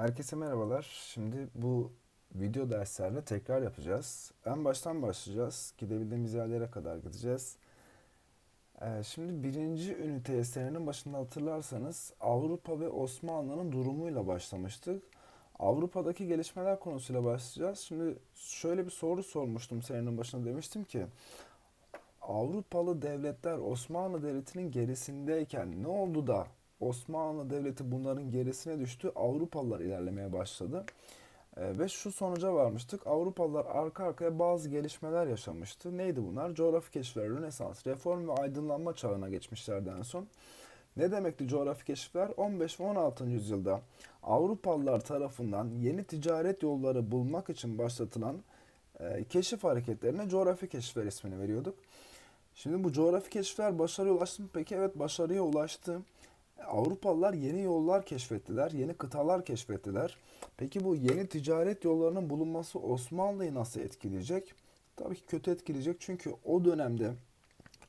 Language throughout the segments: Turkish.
Herkese merhabalar. Şimdi bu video derslerle tekrar yapacağız. En baştan başlayacağız. Gidebildiğimiz yerlere kadar gideceğiz. Ee, şimdi birinci ünite serinin başında hatırlarsanız Avrupa ve Osmanlı'nın durumuyla başlamıştık. Avrupa'daki gelişmeler konusuyla başlayacağız. Şimdi şöyle bir soru sormuştum serinin başında demiştim ki Avrupalı devletler Osmanlı Devleti'nin gerisindeyken ne oldu da Osmanlı Devleti bunların gerisine düştü, Avrupalılar ilerlemeye başladı. Ee, ve şu sonuca varmıştık. Avrupalılar arka arkaya bazı gelişmeler yaşamıştı. Neydi bunlar? Coğrafi keşifler, Rönesans, reform ve aydınlanma çağına geçmişlerdi en son. Ne demekti coğrafi keşifler? 15 ve 16. yüzyılda Avrupalılar tarafından yeni ticaret yolları bulmak için başlatılan e, keşif hareketlerine coğrafi keşifler ismini veriyorduk. Şimdi bu coğrafi keşifler başarıya ulaştı mı? Peki evet başarıya ulaştı. Avrupalılar yeni yollar keşfettiler, yeni kıtalar keşfettiler. Peki bu yeni ticaret yollarının bulunması Osmanlı'yı nasıl etkileyecek? Tabii ki kötü etkileyecek çünkü o dönemde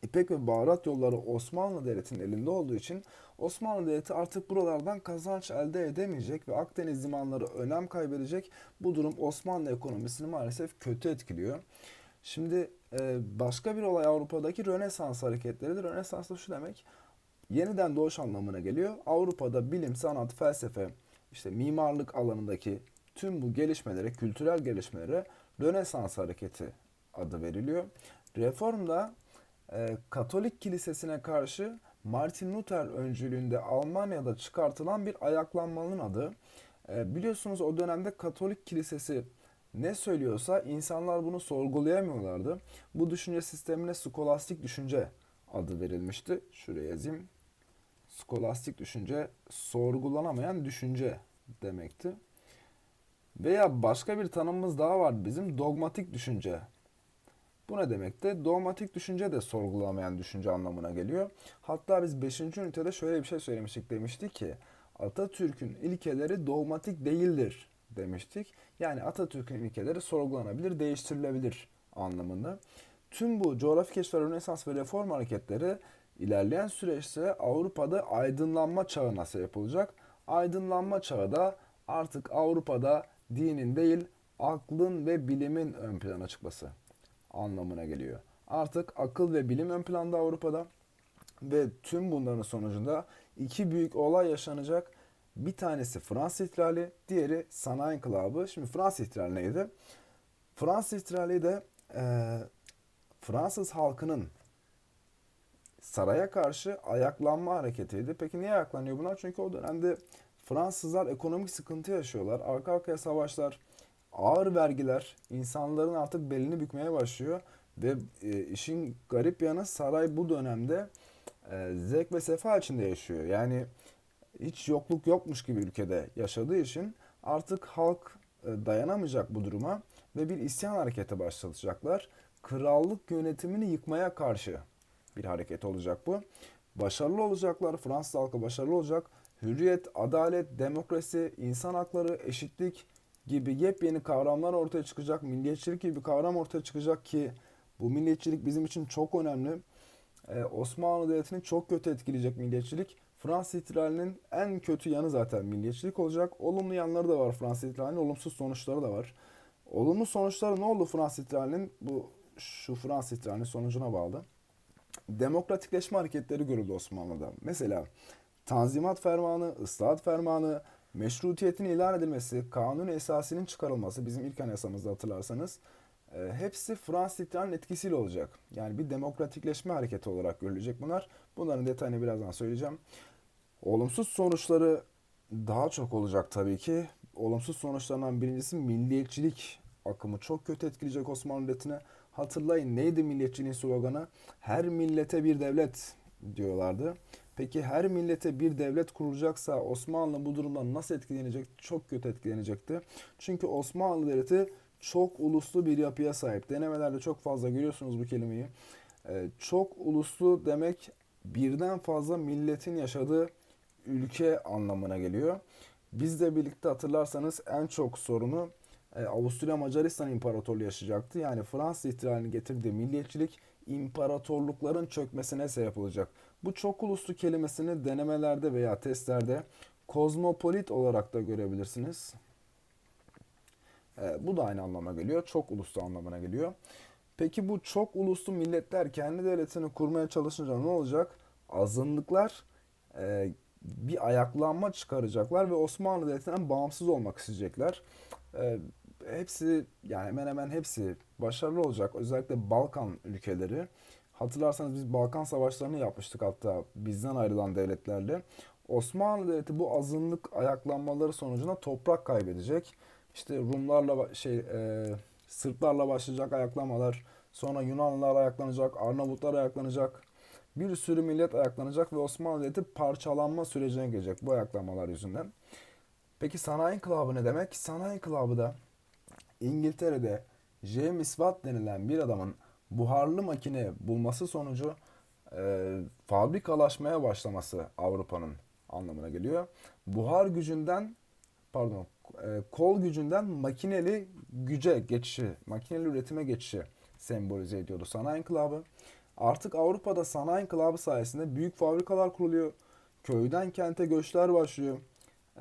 İpek ve baharat yolları Osmanlı Devleti'nin elinde olduğu için Osmanlı Devleti artık buralardan kazanç elde edemeyecek ve Akdeniz limanları önem kaybedecek. Bu durum Osmanlı ekonomisini maalesef kötü etkiliyor. Şimdi e, başka bir olay Avrupa'daki Rönesans hareketleridir. Rönesans da şu demek, yeniden doğuş anlamına geliyor. Avrupa'da bilim, sanat, felsefe, işte mimarlık alanındaki tüm bu gelişmelere, kültürel gelişmelere Rönesans hareketi adı veriliyor. Reformda e, Katolik kilisesine karşı Martin Luther öncülüğünde Almanya'da çıkartılan bir ayaklanmanın adı. E, biliyorsunuz o dönemde Katolik kilisesi ne söylüyorsa insanlar bunu sorgulayamıyorlardı. Bu düşünce sistemine skolastik düşünce adı verilmişti. Şuraya yazayım. Skolastik düşünce sorgulanamayan düşünce demekti. Veya başka bir tanımımız daha var bizim dogmatik düşünce. Bu ne demekti? Dogmatik düşünce de sorgulamayan düşünce anlamına geliyor. Hatta biz 5. ünitede şöyle bir şey söylemiştik demiştik ki Atatürk'ün ilkeleri dogmatik değildir demiştik. Yani Atatürk'ün ilkeleri sorgulanabilir, değiştirilebilir anlamında. Tüm bu coğrafi keşifler, Rönesans ve reform hareketleri ilerleyen süreçte Avrupa'da aydınlanma çağına sebep olacak. Aydınlanma çağı da artık Avrupa'da dinin değil aklın ve bilimin ön plana çıkması anlamına geliyor. Artık akıl ve bilim ön planda Avrupa'da ve tüm bunların sonucunda iki büyük olay yaşanacak. Bir tanesi Fransız ihtilali, diğeri sanayi inkılabı. Şimdi Fransız ihtilali neydi? Fransız ihtilali de e, Fransız halkının saraya karşı ayaklanma hareketiydi. Peki niye ayaklanıyor bunlar? Çünkü o dönemde Fransızlar ekonomik sıkıntı yaşıyorlar. Arka arkaya savaşlar, ağır vergiler insanların artık belini bükmeye başlıyor. Ve e, işin garip yanı saray bu dönemde e, zevk ve sefa içinde yaşıyor. Yani hiç yokluk yokmuş gibi ülkede yaşadığı için artık halk e, dayanamayacak bu duruma ve bir isyan hareketi başlatacaklar. Krallık yönetimini yıkmaya karşı bir hareket olacak bu. Başarılı olacaklar, Fransız halkı başarılı olacak. Hürriyet, adalet, demokrasi, insan hakları, eşitlik gibi yepyeni kavramlar ortaya çıkacak. Milliyetçilik gibi bir kavram ortaya çıkacak ki bu milliyetçilik bizim için çok önemli. Ee, Osmanlı Devleti'ni çok kötü etkileyecek milliyetçilik. Fransız ihtilalinin en kötü yanı zaten milliyetçilik olacak. Olumlu yanları da var Fransız ihtilalinin, olumsuz sonuçları da var. Olumlu sonuçları ne oldu Fransız ihtilalinin? Bu şu Fransız ihtilalinin sonucuna bağlı. Demokratikleşme hareketleri görüldü Osmanlı'da. Mesela Tanzimat Fermanı, Islahat Fermanı, meşrutiyetin ilan edilmesi, kanun esasının çıkarılması bizim ilk anayasamızda hatırlarsanız e, hepsi Fransız ihtilalinin etkisiyle olacak. Yani bir demokratikleşme hareketi olarak görülecek bunlar. Bunların detayını birazdan söyleyeceğim. Olumsuz sonuçları daha çok olacak tabii ki. Olumsuz sonuçlarından birincisi milliyetçilik akımı çok kötü etkileyecek Osmanlı Devleti'ne. Hatırlayın neydi milliyetçiliğin sloganı? Her millete bir devlet diyorlardı. Peki her millete bir devlet kurulacaksa Osmanlı bu durumdan nasıl etkilenecek? Çok kötü etkilenecekti. Çünkü Osmanlı Devleti çok uluslu bir yapıya sahip. Denemelerde çok fazla görüyorsunuz bu kelimeyi. Ee, çok uluslu demek birden fazla milletin yaşadığı ülke anlamına geliyor. Bizle birlikte hatırlarsanız en çok sorunu Avusturya Macaristan İmparatorluğu yaşayacaktı. Yani Fransız ihtilalini getirdiği milliyetçilik imparatorlukların çökmesine sebep olacak. Bu çok uluslu kelimesini denemelerde veya testlerde kozmopolit olarak da görebilirsiniz. E, bu da aynı anlama geliyor. Çok uluslu anlamına geliyor. Peki bu çok uluslu milletler kendi devletini kurmaya çalışınca ne olacak? Azınlıklar e, bir ayaklanma çıkaracaklar ve Osmanlı Devleti'nden bağımsız olmak isteyecekler. E, hepsi yani hemen hemen hepsi başarılı olacak. Özellikle Balkan ülkeleri. Hatırlarsanız biz Balkan savaşlarını yapmıştık hatta bizden ayrılan devletlerle. Osmanlı Devleti bu azınlık ayaklanmaları sonucunda toprak kaybedecek. İşte Rumlarla şey e, Sırplarla başlayacak ayaklanmalar, sonra Yunanlılar ayaklanacak, Arnavutlar ayaklanacak. Bir sürü millet ayaklanacak ve Osmanlı Devleti parçalanma sürecine girecek bu ayaklanmalar yüzünden. Peki sanayi inkılabı ne demek? Sanayi inkılabı da İngiltere'de James Watt denilen bir adamın buharlı makine bulması sonucu e, fabrikalaşmaya başlaması Avrupa'nın anlamına geliyor. Buhar gücünden pardon e, kol gücünden makineli güce geçişi, makineli üretime geçişi sembolize ediyordu sanayi inkılabı. Artık Avrupa'da sanayi inkılabı sayesinde büyük fabrikalar kuruluyor. Köyden kente göçler başlıyor.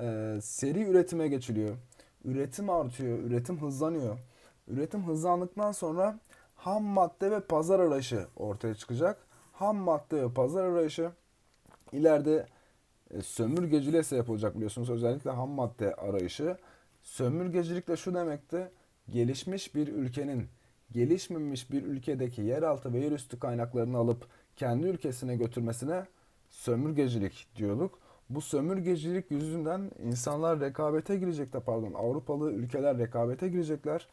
E, seri üretime geçiliyor. Üretim artıyor, üretim hızlanıyor. Üretim hızlandıktan sonra ham madde ve pazar arayışı ortaya çıkacak. Ham madde ve pazar arayışı ileride e, sömürgeciliğe sebep olacak biliyorsunuz. Özellikle ham madde arayışı. Sömürgecilik de şu demekti. Gelişmiş bir ülkenin gelişmemiş bir ülkedeki yeraltı ve yerüstü kaynaklarını alıp kendi ülkesine götürmesine sömürgecilik diyorduk. Bu sömürgecilik yüzünden insanlar rekabete girecekler pardon Avrupalı ülkeler rekabete girecekler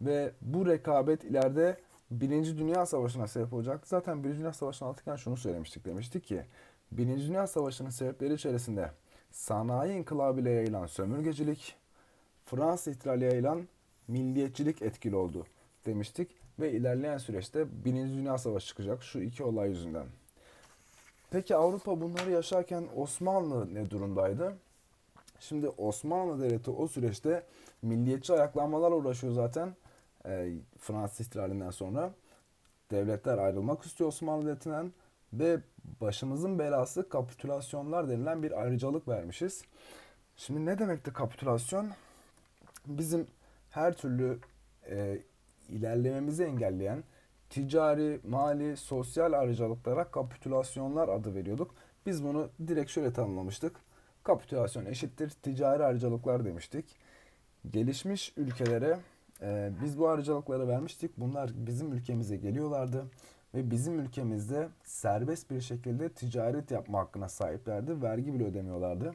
ve bu rekabet ileride Birinci Dünya Savaşı'na sebep olacaktı. Zaten Birinci Dünya Savaşı'nı anlatırken şunu söylemiştik demiştik ki Birinci Dünya Savaşı'nın sebepleri içerisinde sanayi inkılabıyla yayılan sömürgecilik, Fransız ihtilaliyle yayılan milliyetçilik etkili oldu demiştik. Ve ilerleyen süreçte Birinci Dünya Savaşı çıkacak şu iki olay yüzünden. Peki Avrupa bunları yaşarken Osmanlı ne durumdaydı? Şimdi Osmanlı Devleti o süreçte milliyetçi ayaklanmalarla uğraşıyor zaten e, Fransız ihtilalinden sonra. Devletler ayrılmak istiyor Osmanlı Devleti'nden ve başımızın belası kapitülasyonlar denilen bir ayrıcalık vermişiz. Şimdi ne demekti kapitülasyon? Bizim her türlü e, ilerlememizi engelleyen ticari, mali, sosyal ayrıcalıklara kapitülasyonlar adı veriyorduk. Biz bunu direkt şöyle tanımlamıştık. Kapitülasyon eşittir ticari ayrıcalıklar demiştik. Gelişmiş ülkelere e, biz bu ayrıcalıkları vermiştik. Bunlar bizim ülkemize geliyorlardı ve bizim ülkemizde serbest bir şekilde ticaret yapma hakkına sahiplerdi. Vergi bile ödemiyorlardı.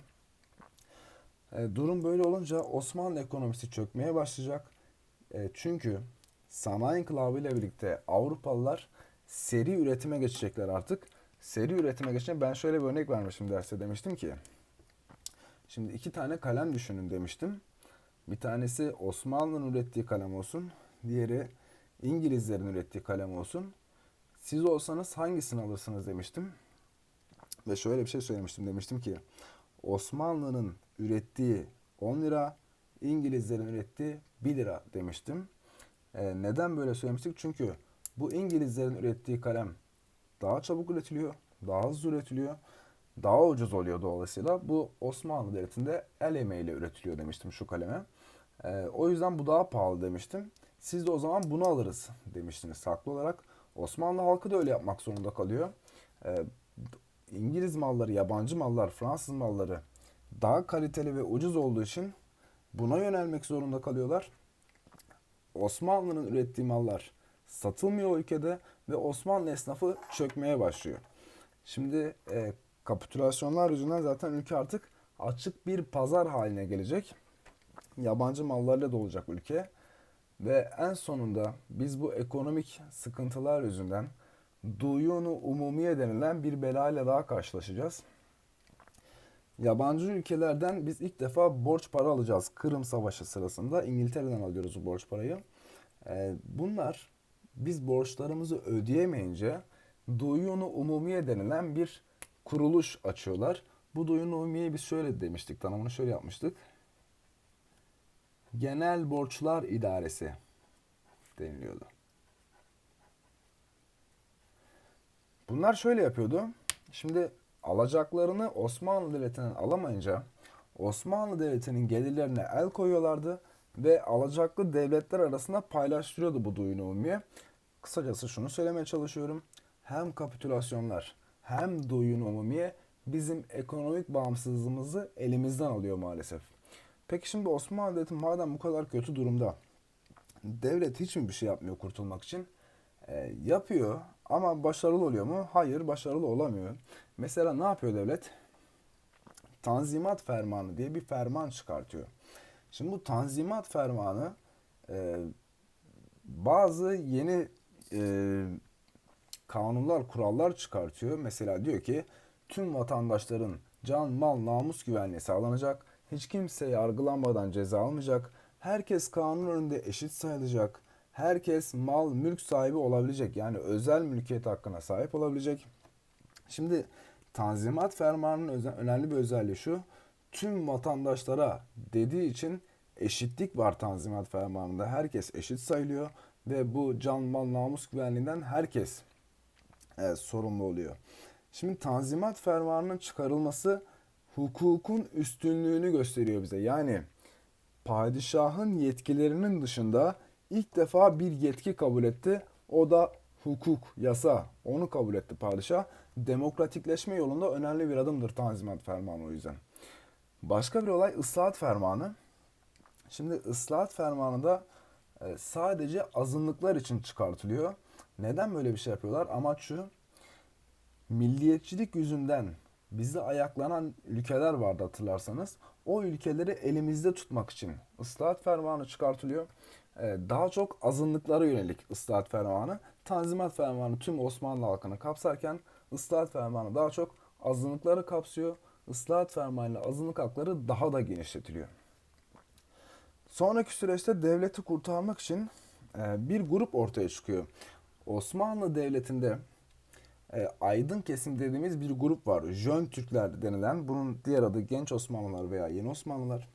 E, durum böyle olunca Osmanlı ekonomisi çökmeye başlayacak. E, çünkü sanayi inkılabı ile birlikte Avrupalılar seri üretime geçecekler artık. Seri üretime geçince ben şöyle bir örnek vermiştim derste demiştim ki. Şimdi iki tane kalem düşünün demiştim. Bir tanesi Osmanlı'nın ürettiği kalem olsun. Diğeri İngilizlerin ürettiği kalem olsun. Siz olsanız hangisini alırsınız demiştim. Ve şöyle bir şey söylemiştim. Demiştim ki Osmanlı'nın ürettiği 10 lira, İngilizlerin ürettiği 1 lira demiştim. Ee, neden böyle söylemiştik? Çünkü bu İngilizlerin ürettiği kalem daha çabuk üretiliyor, daha hızlı üretiliyor, daha ucuz oluyor dolayısıyla. Bu Osmanlı Devleti'nde el emeğiyle üretiliyor demiştim şu kaleme. Ee, o yüzden bu daha pahalı demiştim. Siz de o zaman bunu alırız demiştiniz haklı olarak. Osmanlı halkı da öyle yapmak zorunda kalıyor. Ee, İngiliz malları, yabancı mallar, Fransız malları daha kaliteli ve ucuz olduğu için buna yönelmek zorunda kalıyorlar. Osmanlı'nın ürettiği mallar satılmıyor o ülkede ve Osmanlı esnafı çökmeye başlıyor. Şimdi e, kapitülasyonlar yüzünden zaten ülke artık açık bir pazar haline gelecek. Yabancı mallarla dolacak ülke. Ve en sonunda biz bu ekonomik sıkıntılar yüzünden duyunu umumiye denilen bir belayla daha karşılaşacağız. Yabancı ülkelerden biz ilk defa borç para alacağız. Kırım Savaşı sırasında İngiltere'den alıyoruz bu borç parayı. Ee, bunlar biz borçlarımızı ödeyemeyince duyunu umumiye denilen bir kuruluş açıyorlar. Bu duyunu umumiye biz şöyle demiştik, tanımını şöyle yapmıştık. Genel Borçlar İdaresi deniliyordu. Bunlar şöyle yapıyordu. Şimdi alacaklarını Osmanlı Devleti'nden alamayınca Osmanlı Devleti'nin gelirlerine el koyuyorlardı ve alacaklı devletler arasında paylaştırıyordu bu duyunu umumiye. Kısacası şunu söylemeye çalışıyorum. Hem kapitülasyonlar hem duyun umumiye bizim ekonomik bağımsızlığımızı elimizden alıyor maalesef. Peki şimdi Osmanlı Devleti madem bu kadar kötü durumda devlet hiç mi bir şey yapmıyor kurtulmak için? E, yapıyor ama başarılı oluyor mu? Hayır başarılı olamıyor. Mesela ne yapıyor devlet? Tanzimat Fermanı diye bir ferman çıkartıyor. Şimdi bu Tanzimat Fermanı e, bazı yeni e, kanunlar, kurallar çıkartıyor. Mesela diyor ki tüm vatandaşların can, mal, namus güvenliği sağlanacak. Hiç kimse yargılanmadan ceza almayacak. Herkes kanun önünde eşit sayılacak. Herkes mal, mülk sahibi olabilecek. Yani özel mülkiyet hakkına sahip olabilecek. Şimdi Tanzimat Fermanı'nın önemli bir özelliği şu. Tüm vatandaşlara dediği için eşitlik var Tanzimat Fermanı'nda. Herkes eşit sayılıyor ve bu can, mal, namus güvenliğinden herkes e, sorumlu oluyor. Şimdi Tanzimat Fermanı'nın çıkarılması hukukun üstünlüğünü gösteriyor bize. Yani padişahın yetkilerinin dışında ilk defa bir yetki kabul etti. O da hukuk, yasa. Onu kabul etti padişah. Demokratikleşme yolunda önemli bir adımdır Tanzimat Fermanı o yüzden. Başka bir olay ıslahat fermanı. Şimdi ıslahat fermanında e, sadece azınlıklar için çıkartılıyor. Neden böyle bir şey yapıyorlar? Amaç şu. Milliyetçilik yüzünden bizi ayaklanan ülkeler vardı hatırlarsanız. O ülkeleri elimizde tutmak için ıslahat fermanı çıkartılıyor. Ee, daha çok azınlıklara yönelik ıslahat fermanı. Tanzimat fermanı tüm Osmanlı halkını kapsarken ıslahat fermanı daha çok azınlıkları kapsıyor. Islahat fermanıyla azınlık hakları daha da genişletiliyor. Sonraki süreçte devleti kurtarmak için e, bir grup ortaya çıkıyor. Osmanlı Devleti'nde e, aydın kesim dediğimiz bir grup var. Jön Türkler denilen. Bunun diğer adı Genç Osmanlılar veya Yeni Osmanlılar.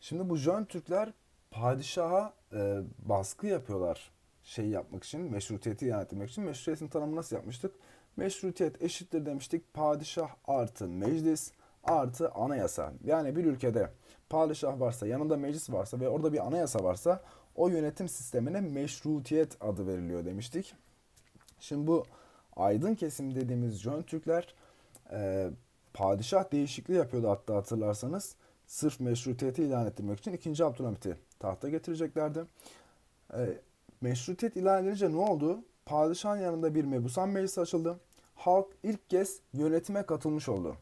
Şimdi bu Jön Türkler padişaha e, baskı yapıyorlar şey yapmak için, meşrutiyeti ilan için. Meşrutiyetin tanımını nasıl yapmıştık? Meşrutiyet eşittir demiştik. Padişah artı meclis artı anayasa. Yani bir ülkede padişah varsa, yanında meclis varsa ve orada bir anayasa varsa o yönetim sistemine meşrutiyet adı veriliyor demiştik. Şimdi bu aydın kesim dediğimiz Jön Türkler e, padişah değişikliği yapıyordu hatta hatırlarsanız. Sırf meşrutiyeti ilan ettirmek için 2. Abdülhamit'i tahta getireceklerdi. E, meşrutiyet ilan edilince ne oldu? Padişahın yanında bir mebusan meclisi açıldı. Halk ilk kez yönetime katılmış oldu.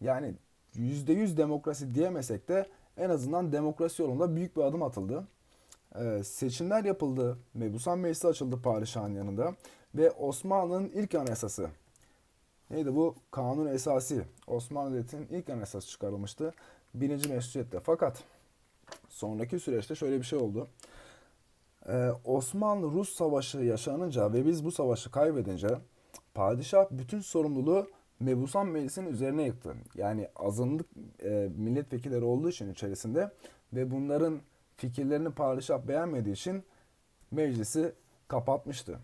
Yani %100 demokrasi diyemesek de en azından demokrasi yolunda büyük bir adım atıldı. Ee, seçimler yapıldı. Mebusan Meclisi açıldı padişahın yanında. Ve Osmanlı'nın ilk anayasası. Neydi bu? Kanun esası. Osmanlı Devleti'nin ilk anayasası çıkarılmıştı. Birinci meşrutiyette. Fakat sonraki süreçte şöyle bir şey oldu. Ee, Osmanlı-Rus savaşı yaşanınca ve biz bu savaşı kaybedince padişah bütün sorumluluğu Mebusan Meclisi'nin üzerine yıktı. Yani azınlık e, milletvekilleri olduğu için içerisinde ve bunların fikirlerini padişah beğenmediği için meclisi kapatmıştı.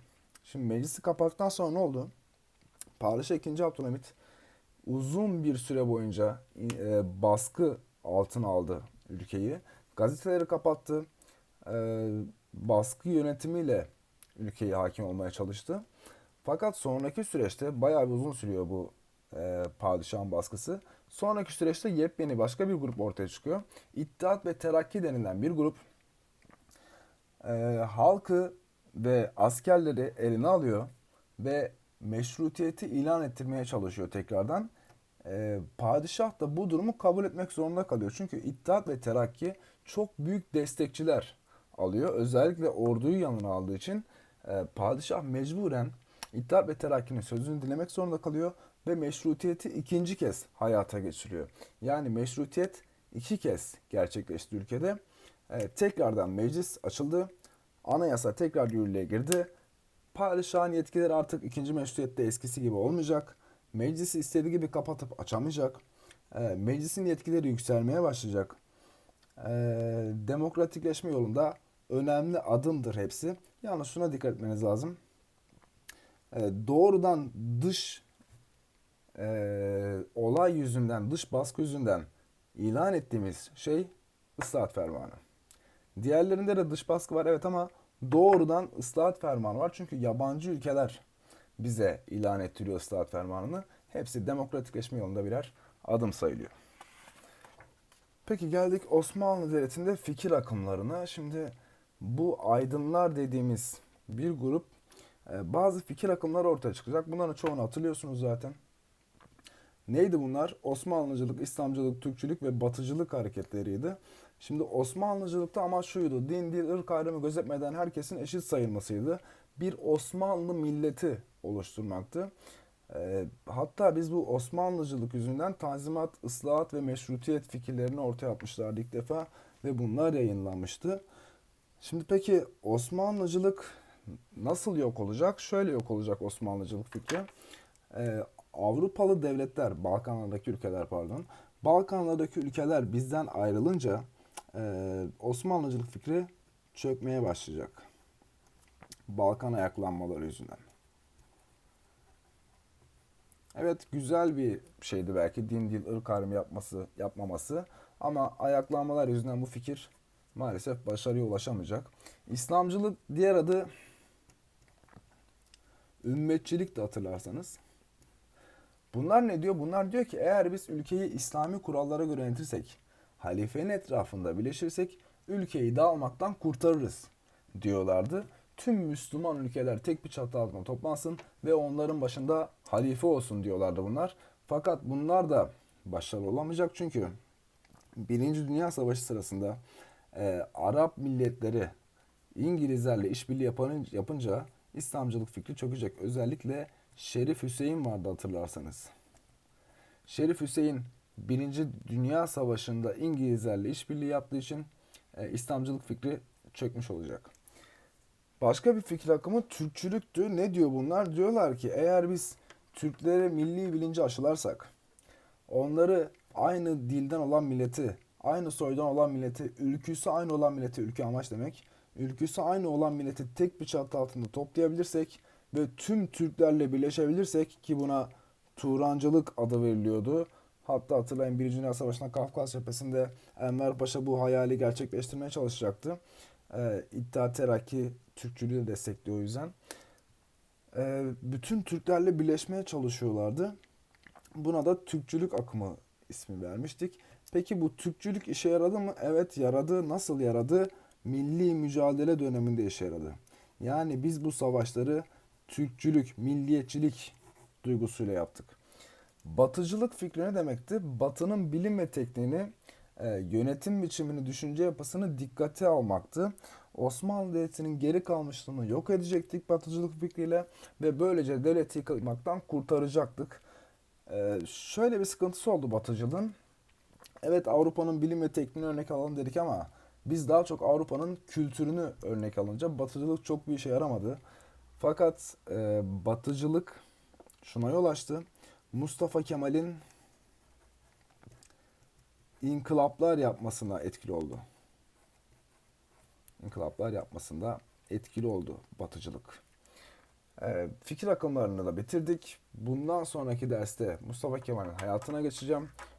Şimdi meclisi kapattıktan sonra ne oldu? Padişah 2. Abdülhamit uzun bir süre boyunca e, baskı altına aldı ülkeyi. Gazeteleri kapattı. E, baskı yönetimiyle ülkeyi hakim olmaya çalıştı. Fakat sonraki süreçte bayağı bir uzun sürüyor bu e, padişahın baskısı. Sonraki süreçte yepyeni başka bir grup ortaya çıkıyor. İttihat ve Terakki denilen bir grup e, halkı ve askerleri eline alıyor ve meşrutiyeti ilan ettirmeye çalışıyor tekrardan. E, padişah da bu durumu kabul etmek zorunda kalıyor. Çünkü İttihat ve Terakki çok büyük destekçiler alıyor. Özellikle orduyu yanına aldığı için e, padişah mecburen İttihat ve Terakki'nin sözünü dinlemek zorunda kalıyor ve meşrutiyeti ikinci kez hayata geçiriyor. Yani meşrutiyet iki kez gerçekleşti ülkede. E, tekrardan meclis açıldı. Anayasa tekrar yürürlüğe girdi. Padişahın yetkileri artık ikinci meşrutiyette eskisi gibi olmayacak. Meclisi istediği gibi kapatıp açamayacak. E, meclisin yetkileri yükselmeye başlayacak. E, demokratikleşme yolunda önemli adımdır hepsi. Yalnız şuna dikkat etmeniz lazım. E, doğrudan dış e, olay yüzünden, dış baskı yüzünden ilan ettiğimiz şey ıslahat fermanı. Diğerlerinde de dış baskı var evet ama doğrudan ıslahat fermanı var. Çünkü yabancı ülkeler bize ilan ettiriyor ıslahat fermanını. Hepsi demokratikleşme yolunda birer adım sayılıyor. Peki geldik Osmanlı Devleti'nde fikir akımlarına. Şimdi bu aydınlar dediğimiz bir grup e, bazı fikir akımları ortaya çıkacak. Bunların çoğunu hatırlıyorsunuz zaten. Neydi bunlar? Osmanlıcılık, İslamcılık, Türkçülük ve Batıcılık hareketleriydi. Şimdi Osmanlıcılıkta amaç şuydu. Din, dil, ırk ayrımı gözetmeden herkesin eşit sayılmasıydı. Bir Osmanlı milleti oluşturmaktı. E, hatta biz bu Osmanlıcılık yüzünden tanzimat, ıslahat ve meşrutiyet fikirlerini ortaya atmışlardı ilk defa ve bunlar yayınlanmıştı. Şimdi peki Osmanlıcılık nasıl yok olacak? Şöyle yok olacak Osmanlıcılık fikri. Ee, Avrupalı devletler, Balkanlardaki ülkeler pardon, Balkanlardaki ülkeler bizden ayrılınca e, Osmanlıcılık fikri çökmeye başlayacak. Balkan ayaklanmaları yüzünden. Evet güzel bir şeydi belki din dil ırk ayrımı yapması yapmaması ama ayaklanmalar yüzünden bu fikir maalesef başarıya ulaşamayacak. İslamcılık diğer adı ümmetçilik de hatırlarsanız. Bunlar ne diyor? Bunlar diyor ki eğer biz ülkeyi İslami kurallara göre yönetirsek, halifenin etrafında birleşirsek ülkeyi dağılmaktan kurtarırız diyorlardı. Tüm Müslüman ülkeler tek bir çatı altında toplansın ve onların başında halife olsun diyorlardı bunlar. Fakat bunlar da başarılı olamayacak çünkü Birinci Dünya Savaşı sırasında e, Arap milletleri İngilizlerle işbirliği yapınca, yapınca İslamcılık fikri çökecek. Özellikle Şerif Hüseyin vardı hatırlarsanız. Şerif Hüseyin Birinci Dünya Savaşı'nda İngilizlerle işbirliği yaptığı için e, İslamcılık fikri çökmüş olacak. Başka bir fikir akımı Türkçülüktü. Ne diyor bunlar? Diyorlar ki eğer biz Türklere milli bilinci aşılarsak, onları aynı dilden olan milleti, aynı soydan olan milleti, ülküsü aynı olan milleti, ülke amaç demek, ülküsü aynı olan milleti tek bir çatı altında toplayabilirsek ve tüm Türklerle birleşebilirsek ki buna Turancılık adı veriliyordu. Hatta hatırlayın Birinci Dünya Savaşı'nda Kafkas cephesinde Enver Paşa bu hayali gerçekleştirmeye çalışacaktı. Ee, İttihat Terakki Türkçülüğü destekliyor o yüzden. Ee, bütün Türklerle birleşmeye çalışıyorlardı. Buna da Türkçülük akımı ismi vermiştik. Peki bu Türkçülük işe yaradı mı? Evet yaradı. Nasıl yaradı? Milli mücadele döneminde işe yaradı. Yani biz bu savaşları Türkçülük, milliyetçilik duygusuyla yaptık. Batıcılık fikri ne demekti? Batının bilim ve tekniğini, e, yönetim biçimini, düşünce yapısını dikkate almaktı. Osmanlı Devleti'nin geri kalmışlığını yok edecektik batıcılık fikriyle ve böylece devleti yıkılmaktan kurtaracaktık. Ee, şöyle bir sıkıntısı oldu batıcılığın. Evet Avrupa'nın bilim ve tekniğini örnek alalım dedik ama biz daha çok Avrupa'nın kültürünü örnek alınca batıcılık çok bir işe yaramadı. Fakat e, batıcılık şuna yol açtı. Mustafa Kemal'in inkılaplar yapmasına etkili oldu. İnkılaplar yapmasında etkili oldu batıcılık. Ee, fikir akımlarını da bitirdik. Bundan sonraki derste Mustafa Kemal'in hayatına geçeceğim.